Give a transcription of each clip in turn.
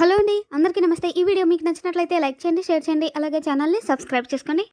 Hello అండి అందరికీ నమస్తే. ఈ వీడియో మీకు నచ్చినట్లయితే లైక్ చేయండి షేర్ చేయండి అలాగే ఛానల్ని సబ్స్క్రైబ్ చేసుకోండి.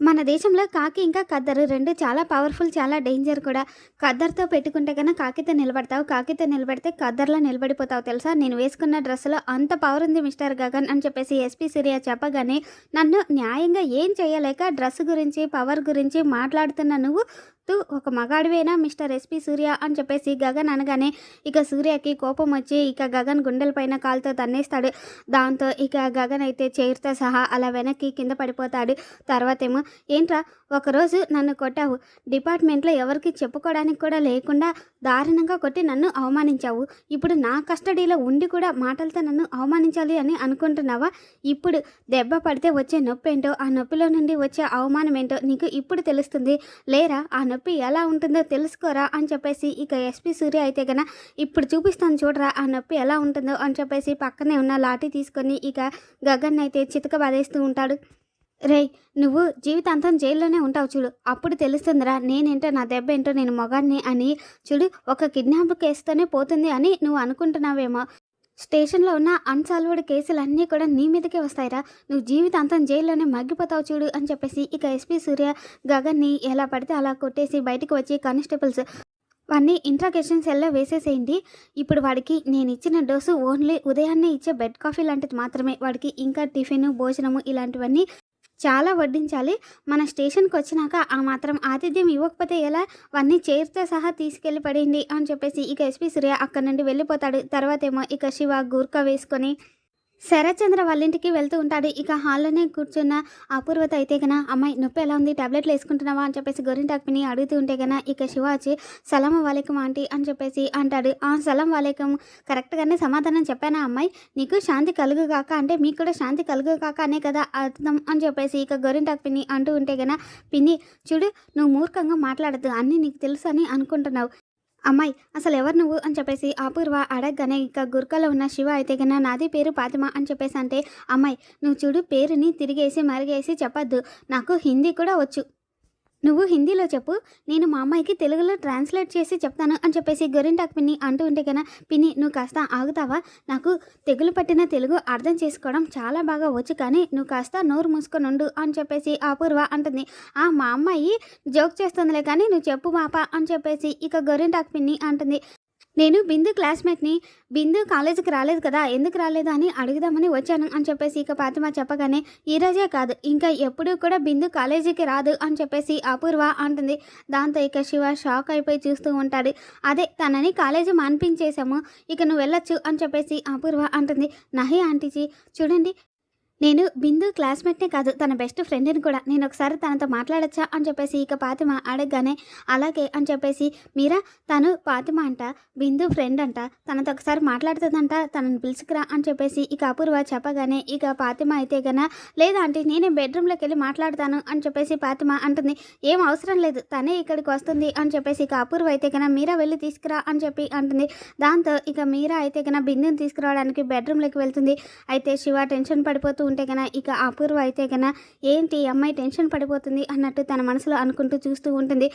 మన దేశంలో కాకి ఇంకా కద్దరు రెండు చాలా పవర్ఫుల్ చాలా డేంజర్ కూడా. కద్దర్తో పెట్టుకుంటే కన్నా కాకితో నిలబడతావు కాకితో నిలబడితే కద్దర్లో నిలబడిపోతావు తెలుసా? నేను వేసుకున్న డ్రెస్సులో అంత పవర్ ఉంది మిస్టర్ గగన్ అని చెప్పేసి ఎస్పీ సిరియా చెప్పగానే నన్ను న్యాయంగా ఏం చేయలేక డ్రెస్ గురించి పవర్ గురించి మాట్లాడుతున్న నువ్వు తు ఒక మగాడివేనా మిస్టర్ ఎస్పీ సూర్య? అని చెప్పేసి గగన్ అనగానే ఇక సూర్యకి కోపం వచ్చి ఇక గగన్ గుండెలపైన కాలుతో తన్నేస్తాడు. దాంతో ఇక గగన్ అయితే చైర్తో సహా అలా వెనక్కి కింద పడిపోతాడు. తర్వాత ఏమో ఏంట్రా ఒకరోజు నన్ను కొట్టావు. డిపార్ట్మెంట్లో ఎవరికి చెప్పుకోవడానికి కూడా లేకుండా దారుణంగా కొట్టి నన్ను అవమానించావు. ఇప్పుడు నా కస్టడీలో ఉండి కూడా మాటలతో నన్ను అవమానించాలి అని అనుకుంటున్నావా? ఇప్పుడు దెబ్బ పడితే వచ్చే నొప్పి ఏంటో ఆ నొప్పిలో నుండి వచ్చే అవమానం ఏంటో నీకు ఇప్పుడు తెలుస్తుంది. లేరా ఆ నొప్పి ఎలా ఉంటుందో తెలుసుకోరా అని చెప్పేసి ఇక ఎస్పీ సూర్య అయితే కన ఇప్పుడు చూపిస్తాను చూడరా ఆ నొప్పి ఎలా ఉంటుందో అని చెప్పేసి పక్కనే ఉన్న లాఠీ తీసుకొని ఇక గగన్ అయితే చితక బాధేస్తూ ఉంటాడు. రేయ్ నువ్వు జీవితాంతం జైల్లోనే ఉంటావు చూడు. అప్పుడు తెలుస్తుందిరా నేనేంటో నా దెబ్బ ఏంటో నేను మొగాన్ని అని చూడు ఒక కిడ్నాప్ కేసుతోనే పోతుంది అని నువ్వు అనుకుంటున్నావేమో. స్టేషన్లో ఉన్న అన్సాల్వ్డ్ కేసులన్నీ కూడా నీ మీదకే వస్తాయిరా. నువ్వు జీవితాంతం జైల్లోనే మగ్గిపోతావు చూడు అని చెప్పేసి ఇక ఎస్పీ సూర్య గగన్ని ఎలా పడితే అలా కొట్టేసి బయటకు వచ్చి కానిస్టేబుల్స్ వాడిని ఇంట్రాగేషన్ సెల్లో వేసేసేయండి. ఇప్పుడు వాడికి నేను ఇచ్చిన డోసు ఓన్లీ ఉదయాన్నే ఇచ్చే బెడ్ కాఫీ లాంటిది మాత్రమే. వాడికి ఇంకా టిఫిన్ భోజనము ఇలాంటివన్నీ చాలా వడ్డించాలి. మన స్టేషన్కి వచ్చినాక ఆ మాత్రం ఆతిథ్యం ఇవ్వకపోతే ఎలా? అవన్నీ చైర్తో సహా తీసుకెళ్ళి పడింది అని చెప్పేసి ఇక ఎస్పీ సూర్య అక్కడ నుండి వెళ్ళిపోతాడు. తర్వాత ఏమో ఇక శివ గూర్ఖ వేసుకొని శరత్చంద్ర వాళ్ళ ఇంటికి వెళ్తూ ఉంటాడు. ఇక హాల్లోనే కూర్చున్న అపూర్వత అయితే గన అమ్మాయి నొప్పి ఎలా ఉంది? టాబ్లెట్లు వేసుకుంటున్నావా? అని చెప్పేసి గోరింటాక్ పిని అడుగుతూ ఉంటే గన ఇక శివ వచ్చి సలాం వాలేకం ఆంటీ అని చెప్పేసి అంటాడు. ఆ సలాం వాలేకం కరెక్ట్గానే సమాధానం చెప్పానా అమ్మాయి? నీకు శాంతి కలుగు కాక అంటే మీకు కూడా శాంతి కలుగు కాక అనే కదా అర్థం అని చెప్పేసి ఇక గోరింటాక్ పిన్ని అంటూ ఉంటే గన పిన్ని చూడు నువ్వు మూర్ఖంగా మాట్లాడద్దు. అన్నీ నీకు తెలుసు అని అనుకుంటున్నావు. అమ్మాయి అసలు ఎవరు నువ్వు? అని చెప్పేసి అపూర్వ అడగగానే ఇక గుర్కలో ఉన్న శివ అయితే కన్నా నాది పేరు పాతిమ అని చెప్పేసి అంటే అమ్మాయి నువ్వు చూడు పేరుని తిరిగేసి మరిగేసి చెప్పద్దు. నాకు హిందీ కూడా వచ్చు. నువ్వు హిందీలో చెప్పు. నేను మా అమ్మాయికి తెలుగులో ట్రాన్స్లేట్ చేసి చెప్తాను అని చెప్పేసి గొరింటాక్ పిన్ని అంటూ ఉంటే కన్నా పిన్ని నువ్వు కాస్త ఆగుతావా? నాకు తెగులు పట్టిన తెలుగు అర్థం చేసుకోవడం చాలా బాగా వచ్చు కానీ నువ్వు కాస్త నోరు మూసుకొని ఉండు అని చెప్పేసి అపూర్వ అంటుంది. ఆ మా అమ్మాయి జోక్ చేస్తుందిలే కానీ నువ్వు చెప్పు మాప అని చెప్పేసి ఇక గొరింటాక్ పిన్ని అంటుంది. నేను బిందు క్లాస్మేట్ని బిందు కాలేజీకి రాలేదు కదా ఎందుకు రాలేదు అని అడుగుదామని వచ్చాను అని చెప్పేసి ఇక పాతిమ చెప్పగానే ఈ రోజే కాదు ఇంకా ఎప్పుడూ కూడా బిందు కాలేజీకి రాదు అని చెప్పేసి అపూర్వ అంటుంది. దాంతో ఇక శివ షాక్ అయిపోయి చూస్తూ ఉంటాడు. అదే తనని కాలేజీ మాన్పించేశాము ఇక నువ్వు వెళ్ళొచ్చు అని చెప్పేసి అపూర్వ అంటుంది. నహి ఆంటీజీ చూడండి నేను బిందు క్లాస్మేట్నే కాదు తన బెస్ట్ ఫ్రెండ్ని కూడా. నేను ఒకసారి తనతో మాట్లాడచ్చా అని చెప్పేసి ఇక పాతిమ అడగగానే అలాగే అని చెప్పేసి మీరా తను పాతిమ అంట బిందు ఫ్రెండ్ అంట తనతో ఒకసారి మాట్లాడుతుందంట తనని పిలుచుకురా అని చెప్పేసి ఇక అపూర్వ చెప్పగానే ఇక పాతిమ అయితే గన లేదా అంటే నేనే బెడ్రూమ్లోకి వెళ్ళి మాట్లాడతాను అని చెప్పేసి పాతిమ అంటుంది. ఏం అవసరం లేదు తనే ఇక్కడికి వస్తుంది అని చెప్పేసి ఇక అపూర్వ అయితే కన్నా మీరా వెళ్ళి తీసుకురా అని చెప్పి అంటుంది. దాంతో ఇక మీరా అయితే కన్నా బిందుని తీసుకురావడానికి బెడ్రూమ్లోకి వెళ్తుంది. అయితే శివ టెన్షన్ పడిపోతూ ఉంటే కన్నా ఇక అపూర్వ అయితే గన ఏంటి అమ్మాయి టెన్షన్ పడిపోతుంది అన్నట్టు తన మనసులో అనుకుంటూ చూస్తూ ఉంటుంది.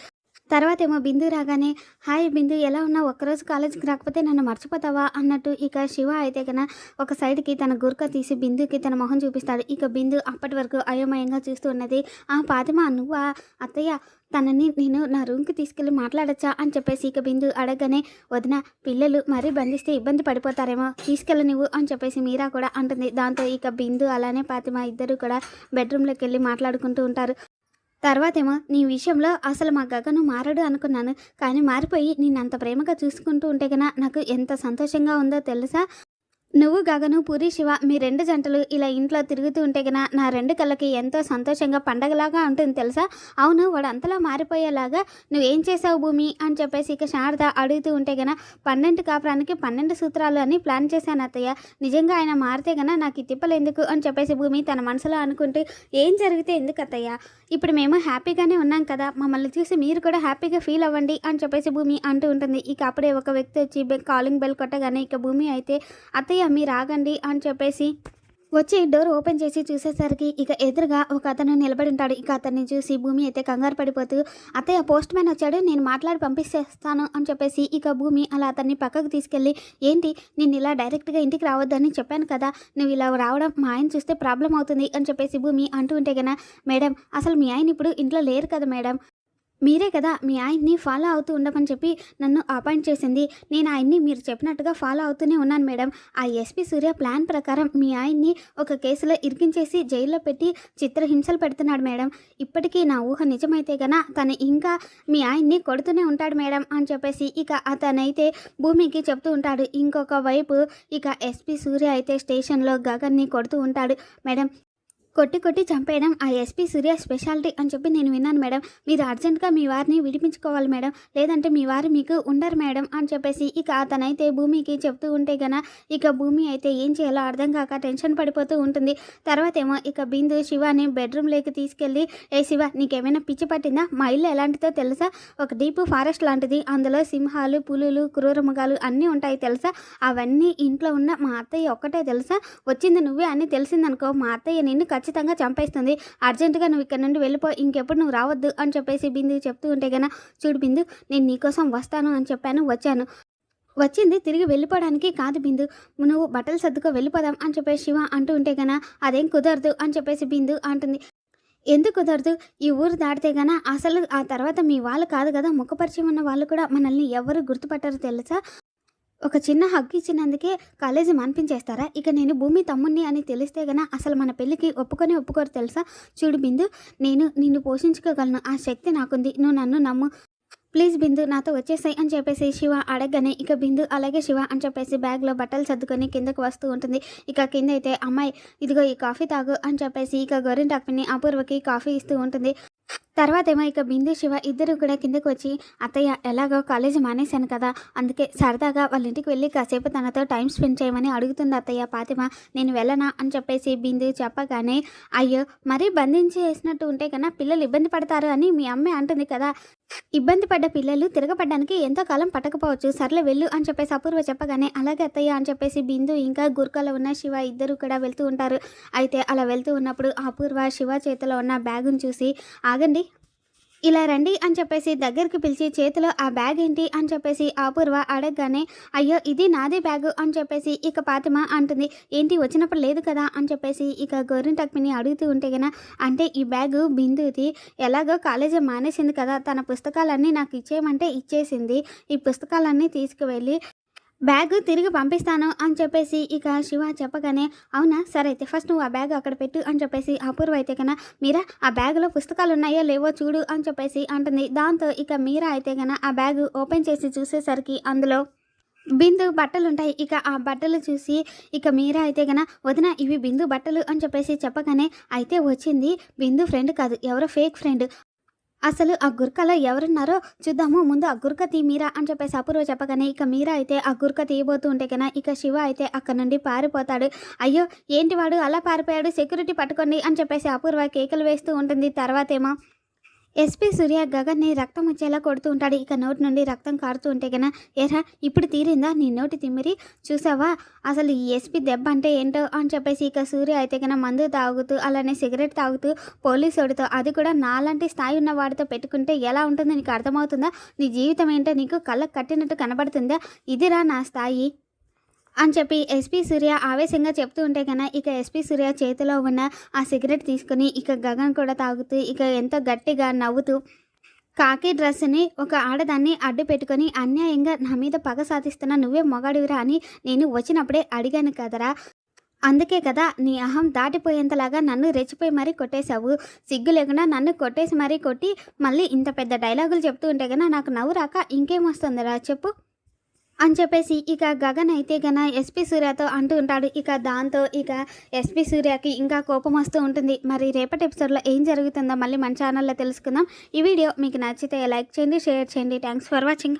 తర్వాత ఏమో బిందు రాగానే హాయ్ బిందు ఎలా ఉన్నా ఒక్కరోజు కాలేజీకి రాకపోతే నన్ను మర్చిపోతావా? అన్నట్టు ఇక శివ అయితే కన్నా ఒక సైడ్కి తన గుర్క తీసి బిందుకి తన మొహం చూపిస్తాడు. ఇక బిందు అప్పటి వరకు అయోమయంగా చూస్తూ ఉన్నది ఆ పాతిమా నువ్వా? అత్తయ్య తనని నేను నా రూమ్కి తీసుకెళ్ళి మాట్లాడచ్చా? అని చెప్పేసి ఇక బిందు అడగగానే వదిన పిల్లలు మరీ బంధిస్తే ఇబ్బంది పడిపోతారేమో తీసుకెళ్ళ నువ్వు అని చెప్పేసి మీరా కూడా అంటుంది. దాంతో ఇక బిందు అలానే పాతిమ ఇద్దరు కూడా బెడ్రూమ్లోకి వెళ్ళి మాట్లాడుకుంటూ ఉంటారు. తర్వాతేమో నీ విషయంలో అసలు మా గగను మారడు అనుకున్నాను. కానీ మారిపోయి నేను అంత ప్రేమగా చూసుకుంటూ ఉంటే కన్నా నాకు ఎంత సంతోషంగా ఉందో తెలుసా? నువ్వు గగను పూరి శివ మీ రెండు జంటలు ఇలా ఇంట్లో తిరుగుతూ ఉంటే గన నా రెండు కళ్ళకి ఎంతో సంతోషంగా పండగలాగా ఉంటుంది తెలుసా? అవును వాడు అంతలా మారిపోయేలాగా నువ్వేం చేసావు భూమి? అని చెప్పేసి ఇక శారద అడుగుతూ ఉంటే గన పన్నెండు కాపురానికి పన్నెండు సూత్రాలు అని ప్లాన్ చేశాను అత్తయ్య. నిజంగా ఆయన మారితే గన నాకు తిప్పలు ఎందుకు? అని చెప్పేసి భూమి తన మనసులో అనుకుంటూ ఏం జరిగితే ఎందుకు అత్తయ్య? ఇప్పుడు మేము హ్యాపీగానే ఉన్నాం కదా మమ్మల్ని చూసి మీరు కూడా హ్యాపీగా ఫీల్ అవ్వండి అని చెప్పేసి భూమి అంటూ ఉంటుంది. ఇక అప్పుడే ఒక వ్యక్తి వచ్చి కాలింగ్ బెల్ కొట్టగానే ఇక భూమి అయితే అత్తయ్య మీరు ఆగండి అని చెప్పేసి వచ్చి డోర్ ఓపెన్ చేసి చూసేసరికి ఇక ఎదురుగా ఒక అతను నిలబడి ఉంటాడు. ఇక అతన్ని చూసి భూమి అయితే కంగారు పడిపోతూ అత్తయ్య పోస్ట్ మ్యాన్ వచ్చాడు నేను మాట్లాడి పంపిస్తేస్తాను అని చెప్పేసి ఇక భూమి అలా అతన్ని పక్కకు తీసుకెళ్ళి ఏంటి నేను ఇలా డైరెక్ట్గా ఇంటికి రావద్దని చెప్పాను కదా నువ్వు ఇలా రావడం మా ఆయన చూస్తే ప్రాబ్లం అవుతుంది అని చెప్పేసి భూమి అంటూ ఉంటే కదా మేడం అసలు మీ ఆయన ఇప్పుడు ఇంట్లో లేరు కదా మేడం మీరే కదా మీ ఆయన్ని ఫాలో అవుతూ ఉండమని చెప్పి నన్ను అపాయింట్ చేసింది. నేను ఆయన్ని మీరు చెప్పినట్టుగా ఫాలో అవుతూనే ఉన్నాను మేడం. ఆ ఎస్పీ సూర్య ప్లాన్ ప్రకారం మీ ఆయన్ని ఒక కేసులో ఇరికించేసి జైల్లో పెట్టి చిత్రహింసలు పెడుతున్నాడు మేడం. ఇప్పటికీ నా ఊహ నిజమైతే గన తను ఇంకా మీ ఆయన్ని కొడుతూనే ఉంటాడు మేడం అని చెప్పేసి ఇక అతనైతే భూమికి చెప్తూ ఉంటాడు. ఇంకొక వైపు ఇక ఎస్పీ సూర్య అయితే స్టేషన్లో గగన్ని కొడుతూ ఉంటాడు. మేడం కొట్టి కొట్టి చంపేయడం ఆ ఎస్పీ సూర్య స్పెషాలిటీ అని చెప్పి నేను విన్నాను మేడం. మీరు అర్జెంటుగా మీ వారిని విడిపించుకోవాలి మేడం. లేదంటే మీ వారు మీకు ఉండరు మేడం అని చెప్పేసి ఇక అతనైతే భూమికి చెప్తూ ఉంటే గన ఇక భూమి అయితే ఏం చేయాలో అర్థం కాక టెన్షన్ పడిపోతూ ఉంటుంది. తర్వాత ఏమో ఇక బిందు శివాని బెడ్రూమ్లోకి తీసుకెళ్ళి ఏ శివ నీకేమైనా పిచ్చి పట్టిందా? మా ఇల్లు ఎలాంటిదో తెలుసా? ఒక డీప్ ఫారెస్ట్ లాంటిది. అందులో సింహాలు పులులు క్రూరమృగాలు అన్నీ ఉంటాయి తెలుసా? అవన్నీ ఇంట్లో ఉన్న మా అత్తయ్య ఒక్కటే తెలుసా? వచ్చింది నువ్వే అని తెలిసిందనుకో మా అత్తయ్య నిన్ను ఖచ్చితంగా చంపేస్తుంది. అర్జెంటుగా నువ్వు ఇక్కడ నుండి వెళ్ళిపో ఇంకెప్పుడు నువ్వు రావద్దు అని చెప్పేసి బిందు చెప్తూ ఉంటే గన చూడు బిందు నేను నీకోసం వస్తాను అని చెప్పాను వచ్చాను. వచ్చింది తిరిగి వెళ్ళిపోవడానికి కాదు బిందు నువ్వు బట్టలు సర్దుకో వెళ్ళిపోదాం అని చెప్పేసి శివ అంటూ ఉంటే గన అదేం కుదరదు అని చెప్పేసి బిందు అంటుంది. ఎందుకు కుదరదు? ఈ ఊరు దాటితే గన అసలు ఆ తర్వాత మీ వాళ్ళు కాదు కదా ముఖపరిచయం ఉన్న వాళ్ళు కూడా మనల్ని ఎవరు గుర్తుపట్టరు తెలుసా? ఒక చిన్న హగ్ ఇచ్చినందుకే కాలేజీ మాన్పించేస్తారా? ఇక నేను భూమి తమ్ముణ్ణి అని తెలిస్తే గన అసలు మన పెళ్ళికి ఒప్పుకొని ఒప్పుకోరు తెలుసా? చూడు బిందు నేను నిన్ను పోషించుకోగలను. ఆ శక్తి నాకుంది. నువ్వు నన్ను నమ్ము. ప్లీజ్ బిందు నాతో వచ్చేసాయి అని చెప్పేసి శివ అడగగానే ఇక బిందు అలాగే శివ అని చెప్పేసి బ్యాగ్లో బట్టలు సర్దుకొని కిందకు వస్తూ ఉంటుంది. ఇక కింద అయితే అమ్మాయి ఇదిగో ఈ కాఫీ తాగు అని చెప్పేసి ఇక గోరింటాకుని అపూర్వకి కాఫీ ఇస్తూ ఉంటుంది. తర్వాత ఏమో ఇక బిందు శివ ఇద్దరు కూడా కిందకు వచ్చి అత్తయ్య ఎలాగో కాలేజీ మానేశాను కదా అందుకే సరదాగా వాళ్ళ ఇంటికి వెళ్ళి కాసేపు తనతో టైం స్పెండ్ చేయమని అడుగుతుంది అత్తయ్య. పాతిమ నేను వెళ్ళనా? అని చెప్పేసి బిందు చెప్పగానే అయ్యో మరీ బంధించి వేసినట్టు ఉంటే కన్నా పిల్లలు ఇబ్బంది పడతారు అని మీ అమ్మే అంటుంది కదా. ఇబ్బంది పడ్డ పిల్లలు తిరగబడ్డానికి ఎంతో కాలం పట్టకపోవచ్చు. సర్లే వెళ్ళు అని చెప్పేసి అపూర్వ చెప్పగానే అలాగే అత్తయ్య అని చెప్పేసి బిందు ఇంకా గుర్కలో ఉన్న శివ ఇద్దరు కూడా వెళ్తూ ఉంటారు. అయితే అలా వెళ్తూ ఉన్నప్పుడు అపూర్వ శివ చేతిలో ఉన్న బ్యాగును చూసి ఆగండి ఇలా రండి అని చెప్పేసి దగ్గరికి పిలిచి చేతిలో ఆ బ్యాగ్ ఏంటి అని చెప్పేసి అపూర్వ అడగగానే అయ్యో ఇది నాదే బ్యాగు అని చెప్పేసి ఇక పాతిమ అంటుంది. ఏంటి వచ్చినప్పుడు లేదు కదా అని చెప్పేసి ఇక గోరింటక్మిని అడుగుతూ ఉంటే గన అంటే ఈ బ్యాగు బిందుది ఎలాగో కాలేజీ మానేసింది కదా తన పుస్తకాలన్నీ నాకు ఇచ్చేయమంటే ఇచ్చేసింది. ఈ పుస్తకాలన్నీ తీసుకువెళ్ళి బ్యాగ్ తిరిగి పంపిస్తాను అని చెప్పేసి ఇక శివ చెప్పగానే అవునా? సరే అయితే ఫస్ట్ నువ్వు ఆ బ్యాగ్ అక్కడ పెట్టు అని చెప్పేసి అపూర్వ అయితే కన్నా మీరా ఆ బ్యాగ్లో పుస్తకాలు ఉన్నాయో లేవో చూడు అని చెప్పేసి అంటుంది. దాంతో ఇక మీరా అయితే కన్నా ఆ బ్యాగ్ ఓపెన్ చేసి చూసేసరికి అందులో బిందు బట్టలు ఉంటాయి. ఇక ఆ బట్టలు చూసి ఇక మీరా అయితే గన వదిన ఇవి బిందు బట్టలు అని చెప్పేసి చెప్పగానే అయితే వచ్చింది బిందు ఫ్రెండ్ కాదు ఎవరో ఫేక్ ఫ్రెండ్ అసలు ఆ గుర్కలో ఎవరున్నారో చూద్దాము. ముందు ఆ గుర్క తీ మీరా అని చెప్పేసి అపూర్వ చెప్పగానే ఇక మీరా అయితే ఆ గుర్క తీయబోతూ ఉంటే కన్నా ఇక శివ అయితే అక్కడ నుండి పారిపోతాడు. అయ్యో ఏంటి వాడు? అలా పారిపోయాడు? సెక్యూరిటీ పట్టుకోండి అని చెప్పేసి అపూర్వ కేకలు వేస్తూ ఉంటుంది. తర్వాతేమో ఎస్పీ సూర్య గగన్ని రక్తం వచ్చేలా కొడుతూ ఉంటాడు. ఇక నోటి నుండి రక్తం కారుతూ ఉంటే కన్నా ఎరా ఇప్పుడు తీరిందా? నీ నోటి తిమ్మిరి. చూసావా? అసలు ఈ ఎస్పీ దెబ్బ అంటే ఏంటో? అని చెప్పేసి ఇక సూర్య అయితే కన్నా మందు తాగుతూ అలానే సిగరెట్ తాగుతూ పోలీసుడితో అది కూడా నాలాంటి స్థాయి ఉన్న వాడితో పెట్టుకుంటే ఎలా ఉంటుందో నీకు అర్థమవుతుందా? నీ జీవితం ఏంటో నీకు కళ్ళకు కట్టినట్టు కనబడుతుందా? ఇదిరా నా స్థాయి. అని చెప్పి ఎస్పీ సూర్య ఆవేశంగా చెప్తూ ఉంటే కన్నా ఇక ఎస్పీ సూర్య చేతిలో ఉన్న ఆ సిగరెట్ తీసుకుని ఇక గగన్ కూడా తాగుతూ ఇక ఎంతో గట్టిగా నవ్వుతూ కాకి డ్రెస్ని ఒక ఆడదాన్ని అడ్డు పెట్టుకొని అన్యాయంగా నా మీద పగ సాధిస్తున్న నువ్వే మొగాడివిరా అని నేను వచ్చినప్పుడే అడిగాను కదరా. అందుకే కదా నీ అహం దాటిపోయేంతలాగా నన్ను రెచ్చిపోయి మరీ కొట్టేశావు. సిగ్గు లేకుండా నన్ను కొట్టేసి మరీ కొట్టి మళ్ళీ ఇంత పెద్ద డైలాగులు చెప్తూ ఉంటే కన్నా నాకు నవ్వు రాక ఇంకేం వస్తుందిరా చెప్పు. అని చెప్పేసి ఇక గగన్ అయితే గన ఎస్పీ సూర్యతో అంటూ ఉంటాడు. ఇక దాంతో ఇక ఎస్పీ సూర్యకి ఇంకా కోపం వస్తూ ఉంటుంది. మరి రేపటి ఎపిసోడ్లో ఏం జరుగుతుందో మళ్ళీ మన ఛానల్లో తెలుసుకుందాం. ఈ వీడియో మీకు నచ్చితే లైక్ చేయండి షేర్ చేయండి. Thanks for watching